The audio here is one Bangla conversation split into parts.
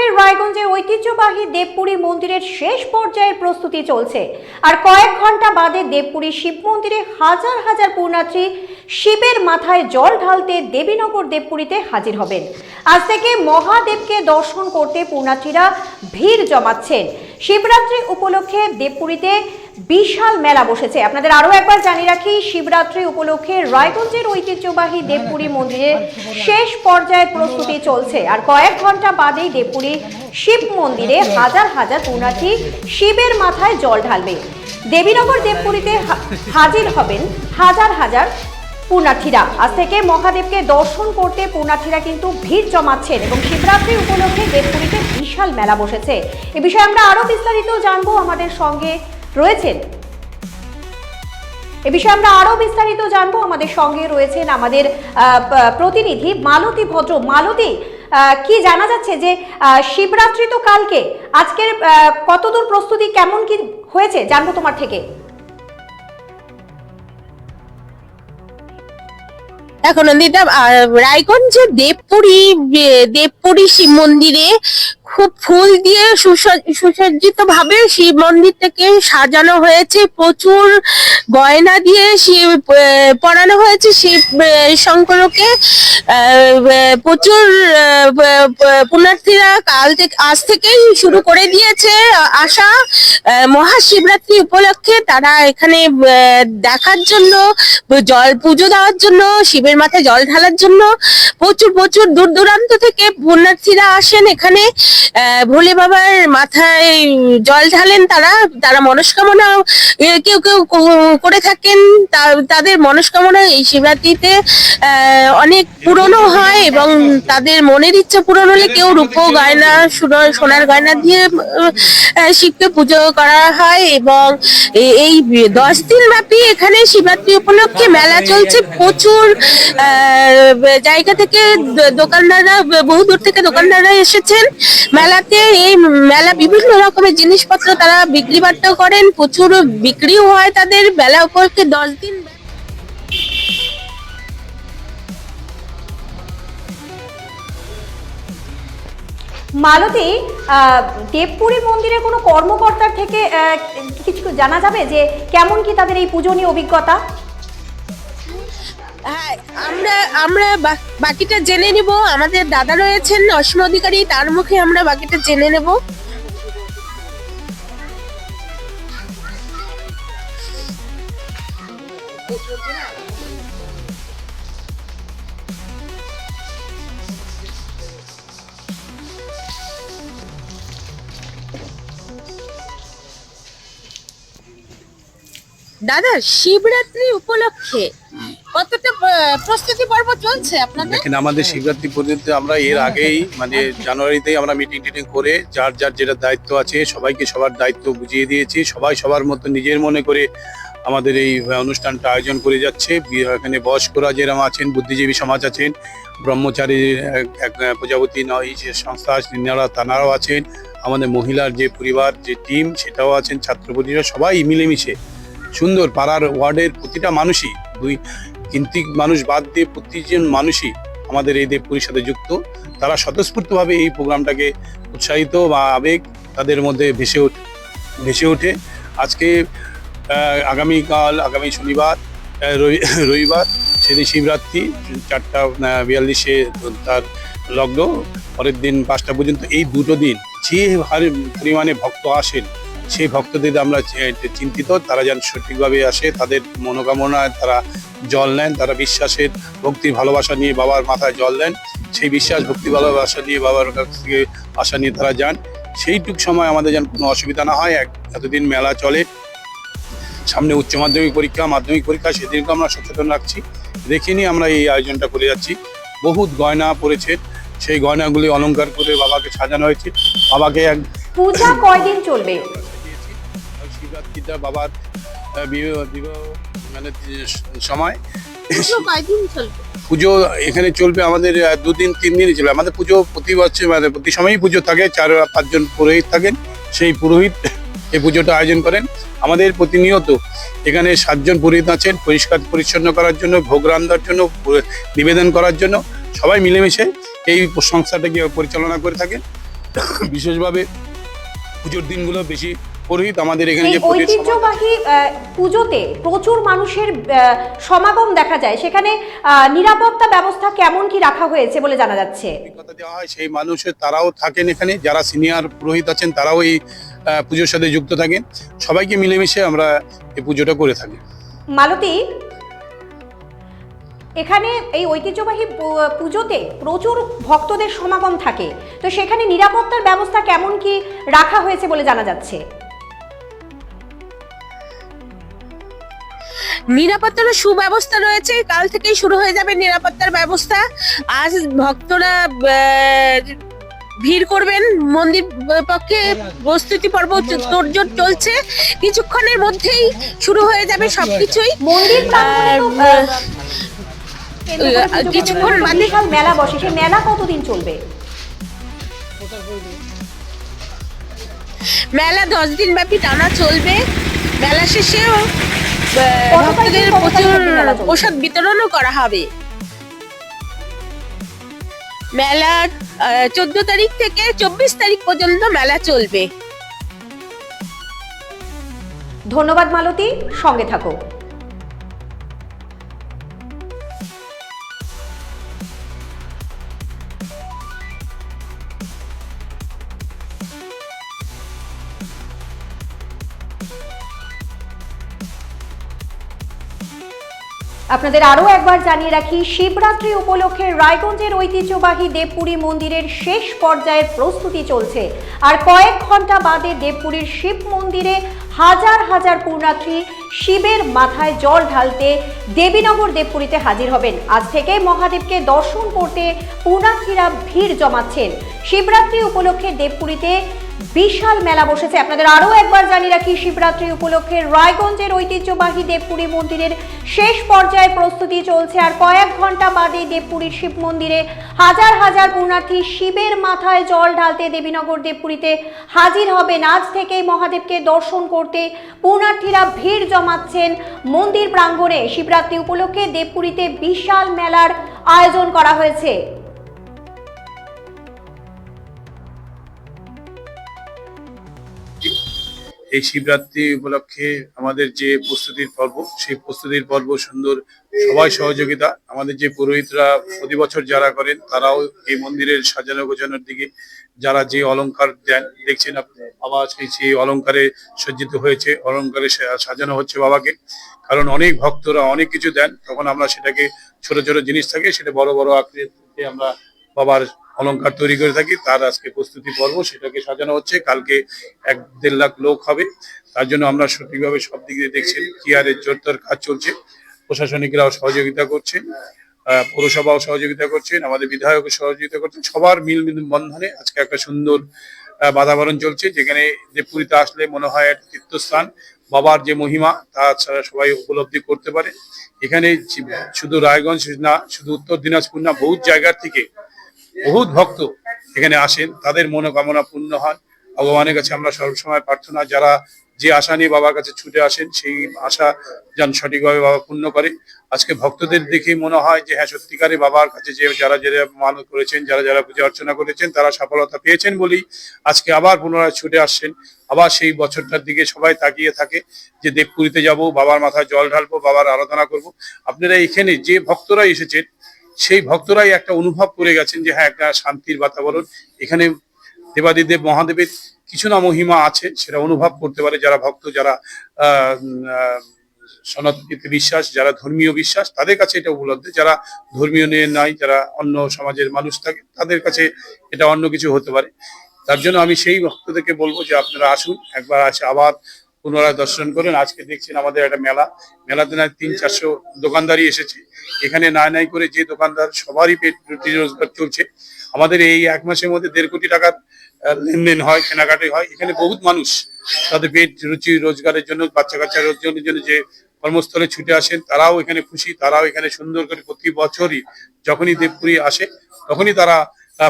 উপলক্ষে রায়গঞ্জের ঐতিহ্যবাহী দেবপুরী মন্দিরের শেষ পর্যায়ের প্রস্তুতি চলছে। আর কয়েক ঘণ্টা বাদে দেবপুরী শিব মন্দিরে হাজার হাজার পূর্ণার্থী শিবের মাথায় জল ঢালতে দেবীনগর দেবপুরীতে হাজির হবেন। আজ থেকে মহাদেবকে দর্শন করতে পূর্ণার্থীরা ভিড় জমাচ্ছেন। শিবরাত্রি উপলক্ষে দেবপুরীতে বিশাল মেলা বসেছে। আপনাদের আরও একবার জানিয়ে রাখি, শিবরাত্রি উপলক্ষে রায়গঞ্জের ঐতিহ্যবাহী দেবপুরী মন্দিরে শেষ পর্যায়ে প্রস্তুতি চলছে। আর কয়েক ঘণ্টা বাদেই দেবপুরী শিব মন্দিরে হাজার হাজার পুণ্যার্থী শিবের মাথায় জল ঢালবে। দেবীনগর দেবপুরীতে হাজির হবেন হাজার হাজার পুণ্যার্থীরা আজ থেকে মহাদেবকে দর্শন করতে পুণ্যার্থীরা কিন্তু ভিড় জমাচ্ছেন এবং শিবরাত্রি উপলক্ষে দেবপুরীতে বিশাল মেলা বসেছে। এ বিষয়ে আমরা আরও বিস্তারিত জানব আমাদের সঙ্গে রয়েছেন। এ বিষয়ে আমরা আরও বিস্তারিত জানব আমাদের সঙ্গে রয়েছেন আমাদের প্রতিনিধি মালতী ভদ্র। মালতী কি জানা যাচ্ছে যে শিবরাত্রি তো কালকে। আজকের কতদূর প্রস্তুতি, কেমন কি হয়েছে? জানব তোমার থেকে। এখন নন্দিতা আহ, রায়গঞ্জে দেবপুরী দেবপুরী শিব মন্দিরে খুব ফুল দিয়ে সুসজ্জিত ভাবে শিব মন্দিরটাকে সাজানো হয়েছে। প্রচুর গয়না দিয়ে শিব পরানো হয়েছে শিব শঙ্করকে। প্রচুর পুণ্যার্থীরা কাল থেকে আজ থেকেই শুরু করে দিয়েছে আসা মহাশিবরাত্রি উপলক্ষে তারা এখানে দেখার জন্য, জল পুজো দেওয়ার জন্য, শিবের মাথায় জল ঢালার জন্য প্রচুর প্রচুর দূর দূরান্ত থেকে পুণ্যার্থীরা আসেন এখানে। ভোলে বাবার মাথায় জল ঢালেন তারা তারা মনস্কামনা কেউ কেউ করে থাকেন। তাদের মনস্কামনা এই শিবরাত্রিতে অনেক পুরনো হয় এবং তাদের মনের ইচ্ছা পূরণ হলে কেউ রূপ গয়না সোনা- সোনার গয়না দিয়ে শিবকে পুজো করা হয় এবং এই দশ দিন ব্যাপী এখানে শিবরাত্রি উপলক্ষে মেলা চলছে। প্রচুর জায়গা থেকে দোকানদাররা, বহু দূর থেকে দোকানদাররা এসেছেন। মেলাতে এই মেলা বিভিন্ন রকমের জিনিসপত্র তারা বিক্রি বাট্টা করেন, প্রচুর বিক্রিও হয় তাদের। মেলা উপলক্ষে দশ দিন মালতী দেবপুরী মন্দিরের কোনো কর্মকর্তার থেকে কিছু জানা যাবে যে কেমন কি তাদের এই পূজনীয় অভিজ্ঞতা? হ্যাঁ আমরা আমরা বাকিটা জেনে নিব। আমাদের দাদা রয়েছেন, অসীম অধিকারী, তার মুখে আমরা বাকিটা জেনে নেব। দাদা, শিবরাত্রি উপলক্ষে কতটা প্রস্তুতি পর্ব চলছে আপনাদের? দেখেন আমাদের শিবরাত্রি পর্যন্ত আমরা এর আগেই মানে জানুয়ারিতেই আমরা মিটিং টিটিং করে যার যার যেটা দায়িত্ব আছে সবাইকে সবার দায়িত্ব বুঝিয়ে দিয়েছি। সবাই সবার মতো নিজের মনে করে আমাদের এই অনুষ্ঠানটা আয়োজন করে যাচ্ছে। এখানে বয়স্করা যেরকম আছেন বুদ্ধিজীবী সমাজ আছেন ব্রহ্মচারী এক- এক প্রজাপতি নয় যে সংস্থা আছে, তিনারা তানারাও আছেন আমাদের মহিলার যে পরিবার যে টিম সেটাও আছেন ছাত্র সবাই মিলেমিশে। সুন্দর পাড়ার ওয়ার্ডের প্রতিটা মানুষই দুই কিন্তিক মানুষ বাদ দিয়ে প্রতিজন মানুষই আমাদের এই দেবপুরীর সাথে যুক্ত। তারা স্বতঃস্ফূর্তভাবে এই প্রোগ্রামটাকে উৎসাহিত বা আবেগ তাদের মধ্যে ভেসে ওঠে ভেসে ওঠে। আজকে আগামীকাল, আগামী শনিবার রবিবার, সেদিন শিবরাত্রি, চারটা বিয়াল্লিশে তার লগ্ন, পরের দিন পাঁচটা পর্যন্ত এই দুটো দিন যে হারে পরিমাণে ভক্ত আসেন সেই ভক্তদের আমরা চিন্তিত, তারা যেন সঠিকভাবে আসে, তাদের মনোকামনায় তারা জল নেন, তারা বিশ্বাসের ভক্তি ভালোবাসা নিয়ে বাবার মাথায় জল দেন, সেই বিশ্বাস, ভক্তি, ভালোবাসা নিয়ে বাবার কাছ থেকে আশা নিয়ে তারা যান। সেইটুক সময় আমাদের যেন কোনো অসুবিধা না হয় এতদিন মেলা চলে। সামনে উচ্চ মাধ্যমিক পরীক্ষা মাধ্যমিক পরীক্ষা, সেদিনকে আমরা সচেতন রাখছি। দেখে নিয়ে আমরা এই আয়োজনটা করে যাচ্ছি। বহুত গয়না পড়েছে। সেই গয়নাগুলি অলংকার করে বাবাকে সাজানো হয়েছে। বাবাকে এক পূজা কয়দিন চলবে? দিয়েছি বাবার বিবাহ বিবাহ মানে সময়। পুজো কয়দিন চলবে? পুজো এখানে চলবে আমাদের দুদিন তিন দিনই চলবে। আমাদের পুজো প্রতি বছর মানে প্রতি সময়ই পুজো থাকে। চার পাঁচজন পুরোহিত থাকেন সেই পুরোহিত এই পুজোটা আয়োজন করেন। আমাদের প্রতিনিয়ত এখানে সাতজন পুরোহিত আছেন পরিষ্কার পরিচ্ছন্ন করার জন্য ভোগ রান্নার জন্য নিবেদন করার জন্য। সবাই মিলেমিশে এই সংস্থাটাকে পরিচালনা করে থাকেন। বিশেষভাবে পুজোর দিনগুলো বেশি পুরোহিত আমাদের এখানে যে ঐতিহ্যবাহী পুজোতে প্রচুর মানুষের সমাগম দেখা যায়। সেখানে নিরাপত্তা ব্যবস্থা কেমন কি রাখা হয়েছে বলে জানা যাচ্ছে? দেওয়া হয় সেই মানুষের তারাও থাকেন এখানে। যারা সিনিয়র পুরোহিত আছেন তারাও এই পুজোর সাথে যুক্ত থাকেন। সবাইকে মিলেমিশে আমরা এই পুজোটা করে থাকি। মালতী এখানে এই ঐতিহ্যবাহী পুজোতে প্রচুর ভক্তদের সমাগম থাকে। তো সেখানে নিরাপত্তার ব্যবস্থা কেমন কি রাখা হয়েছে বলে জানা যাচ্ছে? নিরাপত্তার সুব্যবস্থা রয়েছে। কাল থেকেই শুরু হয়ে যাবে নিরাপত্তার ব্যবস্থা। আজ ভক্তরা ভিড় করবেন মন্দির পক্ষে। প্রস্তুতি পর্ব তোড়জোড় চলছে। কিছুক্ষণের মধ্যেই শুরু হয়ে যাবে সবকিছুই। মন্দির কিছুক্ষণ মেলা বসে। সেই মেলা কতদিন চলবে? মেলা দশ দিন ব্যাপী টানা চলবে। মেলা শেষেও ভক্তদের তারিখ প্রচুর প্রসাদ বিতরণও করা হবে। মেলা চোদ্দ তারিখ থেকে চব্বিশ তারিখ পর্যন্ত মেলা চলবে। ধন্যবাদ মালতী সঙ্গে থাকো। আপনাদের আরও একবার জানিয়ে রাখি, শিবরাত্রি উপলক্ষে রায়গঞ্জের ঐতিহ্যবাহী দেবপুরী মন্দিরের শেষ পর্যায়ের প্রস্তুতি চলছে। আর কয়েক ঘণ্টা বাদে দেবপুরীর শিব মন্দিরে হাজার হাজার পূর্ণার্থী শিবের মাথায় জল ঢালতে দেবীনগর দেবপুরীতে হাজির হবেন। আজ থেকে মহাদেবকে দর্শন করতে পূর্ণার্থীরা ভিড় জমাচ্ছেন। শিবরাত্রি উপলক্ষে দেবপুরীতে বিশাল মেলা বসেছে। আপনাদের আরও একবার জানিয়ে রাখি, শিবরাত্রি উপলক্ষে রায়গঞ্জের ঐতিহ্যবাহী দেবপুরী মন্দিরের শেষ পর্যায়ে প্রস্তুতি চলছে আর কয়েক ঘণ্টা বাদে দেবপুরীর শিব মন্দিরে হাজার হাজার পূর্ণার্থী শিবের মাথায় জল ঢালতে দেবীনগর দেবপুরীতে হাজির হবে নাচ থেকেই মহাদেবকে দর্শন করতে পূর্ণার্থীরা ভিড় জমাচ্ছেন মন্দির প্রাঙ্গণে। শিবরাত্রি উপলক্ষে দেবপুরীতে বিশাল মেলার আয়োজন করা হয়েছে। এই শিবরাত্রি উপলক্ষে আমাদের যে প্রস্তুতির পর্ব, সেই প্রস্তুতির পর্ব সুন্দর সবাই সহযোগিতা। আমাদের যে পুরোহিতরা প্রতি বছর যারা করেন, তারাও এই মন্দিরের সাজানো গোছানোর দিকে যারা যে অলংকার দেন, দেখছেন আপনি বাবা সেই সেই অলংকারে সজ্জিত হয়েছে, অলংকারে সাজানো হচ্ছে বাবাকে। কারণ অনেক ভক্তরা অনেক কিছু দেন, তখন আমরা সেটাকে ছোট ছোট জিনিস থাকে, সেটা বড় বড় আকৃতিতে আমরা বাবার অলংকার তৈরি করে থাকি তার আজকে প্রস্তুতি পর্ব সেটাকে সাজানো হচ্ছে। কালকে এক দেড় লাখ লোক হবে। তার জন্য আমরা সঠিকভাবে সব দিক দিয়ে দেখছেন কিয়ারের জোরদার কাজ চলছে। প্রশাসনিকরাও সহযোগিতা করছেন আহ, পৌরসভাও সহযোগিতা করছেন আমাদের বিধায়ক সহযোগিতা করছেন। সবার মিল বন্ধনে আজকে একটা সুন্দর বাতাবরণ চলছে যেখানে যে পুরীতে আসলে মনে হয় এক তীর্থস্থান বাবার যে মহিমা তা ছাড়া সবাই উপলব্ধি করতে পারে। এখানে শুধু রায়গঞ্জ না শুধু উত্তর দিনাজপুর না বহু জায়গার থেকে বহুত ভক্ত এখানে আসেন, তাদের মনোকামনা পূর্ণ হয়। ভগবানের কাছে আমরা সবসময় প্রার্থনা, যারা যে আশা নিয়ে বাবার কাছে ছুটে আসেন, সেই আশা যেন সঠিকভাবে বাবা পূর্ণ করে। আজকে ভক্তদের দেখে মনে হয় যে হ্যাঁ সত্যিকারে বাবার কাছে যে, যারা যারা মানত করেছেন, যারা যারা পূজা অর্চনা করেছেন, তারা সফলতা পেয়েছেন বলেই আজকে আবার পুনরায় ছুটে আসছেন। আবার সেই বছরটার দিকে সবাই তাকিয়ে থাকে যে, দেবপুরীতে যাব, বাবার মাথায় জল ঢালবো, বাবার আরাধনা করব। আপনারা এখানে যে ভক্তরা এসেছেন সেই ভক্তরাই একটা অনুভব করে গেছেন যে হ্যাঁ একটা শান্তির বাতাবরণ। এখানে দেবাদিদেব, মহাদেবের কিছু না মহিমা আছে, সেটা অনুভব করতে পারে যারা ভক্ত, যারা সনাতনীতে বিশ্বাস, যারা ধর্মীয় বিশ্বাস, তাদের কাছে এটা উপলব্ধ। যারা ধর্মীয় নিয়ে নাই, যারা অন্য সমাজের মানুষ থাকে, তাদের কাছে এটা অন্য কিছু হতে পারে। তার জন্য আমি সেই ভক্তদেরকে বলব যে আপনারা আসুন, একবার আসে আবার পুনরায় দর্শন করুন। আজকে দেখছেন আমাদের একটা মেলা। মেলাতে না তিন, চারশো দোকানদারি এসেছে। এখানে নাই নাই করে যে দোকানদার সবারই পেট রোজগার চলছে। আমাদের এই এক মাসের মধ্যে দেড় কোটি টাকার লেনদেন হয়, কেনাকাটি হয়। এখানে বহুত মানুষ তাদের পেট রুচি রোজগারের জন্য, বাচ্চা কাচ্চা রোজগারের জন্য যে কর্মস্থলে ছুটে আসেন, তারাও এখানে খুশি। তারাও এখানে সুন্দর করে প্রতি বছরই যখনই দেবপুরী আসে, তখনই তারা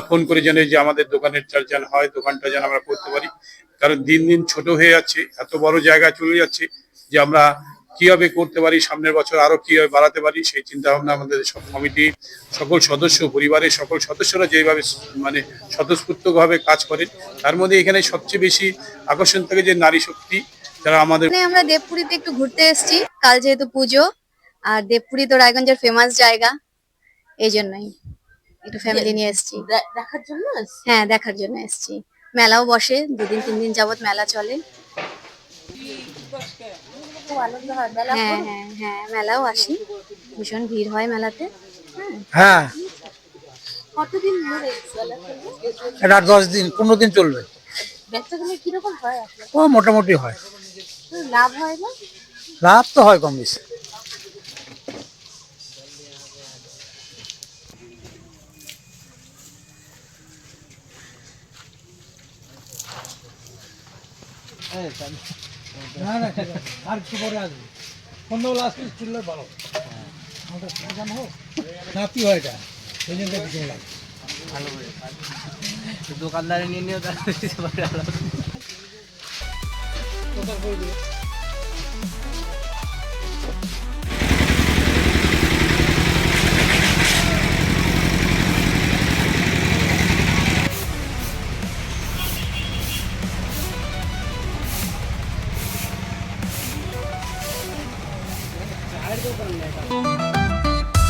ফোন করে জানে যে আমাদের দোকানের চাল যেন হয়, দোকানটা যেন আমরা করতে পারি। কারণ দিন দিন ছোট হয়ে যাচ্ছে এত বড় জায়গা চলে যাচ্ছে যে আমরা কীভাবে করতে পারি সামনের বছর আরও কীভাবে বাড়াতে পারি সেই চিন্তা ভাবনা আমাদের সব কমিটি সকল সদস্য পরিবারের সকল সদস্যরা যেভাবে মানে স্বতঃস্ফূর্তভাবে কাজ করেন তার মধ্যে এখানে সবচেয়ে বেশি আকর্ষণ থাকে যে নারী শক্তি যারা আমাদের আমরা দেবপুরীতে একটু ঘুরতে এসেছি কাল যেহেতু পুজো আর দেবপুরি তো রায়গঞ্জের ফেমাস জায়গা এই জন্যই একটু ফ্যামিলি নিয়ে এসেছি। দেখার জন্য হ্যাঁ দেখার জন্য এসেছি। মেলাও বসে দুদিন তিন দিন যাবত মেলা চলে। হয় হ্যাঁ হ্যাঁ মেলাও আসি। ভীষণ ভিড় হয় মেলাতে। হ্যাঁ। কতদিন? এটা দশ দিন পনেরো দিন চলবে। ও মোটামুটি হয়। লাভ হয় না? লাভ তো হয় কম বেশি। না না আর একটু পরে আসবে সন্ধ্যাবেলা আসলে চললে ভালো নাতি হয় এটা সেই জন্য কিছু লাগে দোকানদারে নিয়ে নিয়ে তার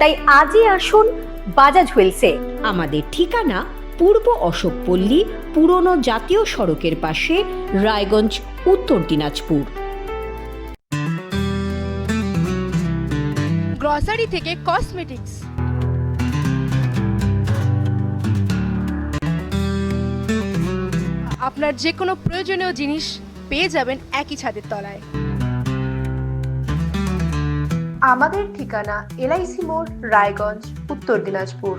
তাই আজই আসুন বাজাজ হুইলসে। আমাদের ঠিকানা পূর্ব অশোকপল্লী পুরনো জাতীয় সড়কের পাশে, রায়গঞ্জ, উত্তর দিনাজপুর। গ্রসারি থেকে কসমেটিক্স আপনার যে কোনো প্রয়োজনীয় জিনিস পেয়ে যাবেন একই ছাদের তলায়। আমাদের ঠিকানা এলআইসি মোড় রায়গঞ্জ উত্তর দিনাজপুর।